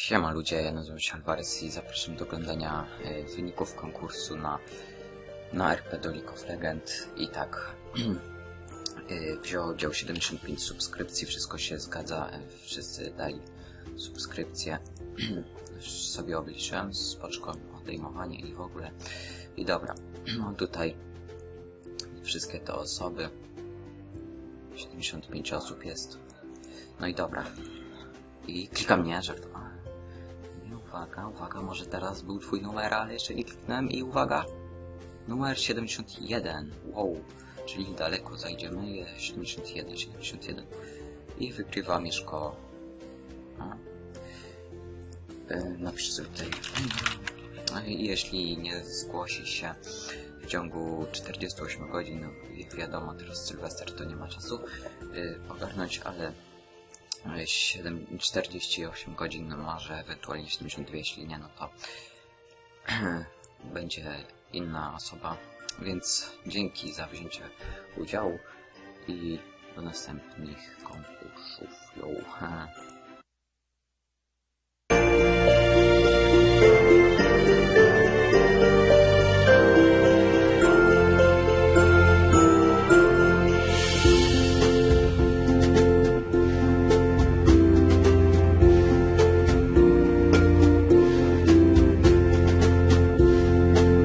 Siema ludzie, nazywam się Alvarez i zapraszam do oglądania e, wyników konkursu na, na RP do League of Legends i tak e, wziął udział 75 subskrypcji, wszystko się zgadza, e, wszyscy dali subskrypcję, sobie obliczyłem, spoczko odejmowanie i w ogóle. I dobra, mam tutaj wszystkie te osoby, 75 osób jest, no i dobra, i klikam nie, żartowałem. Uwaga, uwaga, może teraz był twój numer, ale jeszcze nie kliknąłem i uwaga. Numer 71, wow, czyli daleko zajdziemy, jest 71, 71 i wygrywa Mieszko. E, Napisz sobie tutaj. No jeśli nie zgłosi się w ciągu 48 godzin, no wiadomo, teraz Sylwester to nie ma czasu y, ogarnąć, ale 7, 48 godzin, no może ewentualnie 72, jeśli nie, no to będzie inna osoba. Więc dzięki za wzięcie udziału i do następnych konkursów. Yo.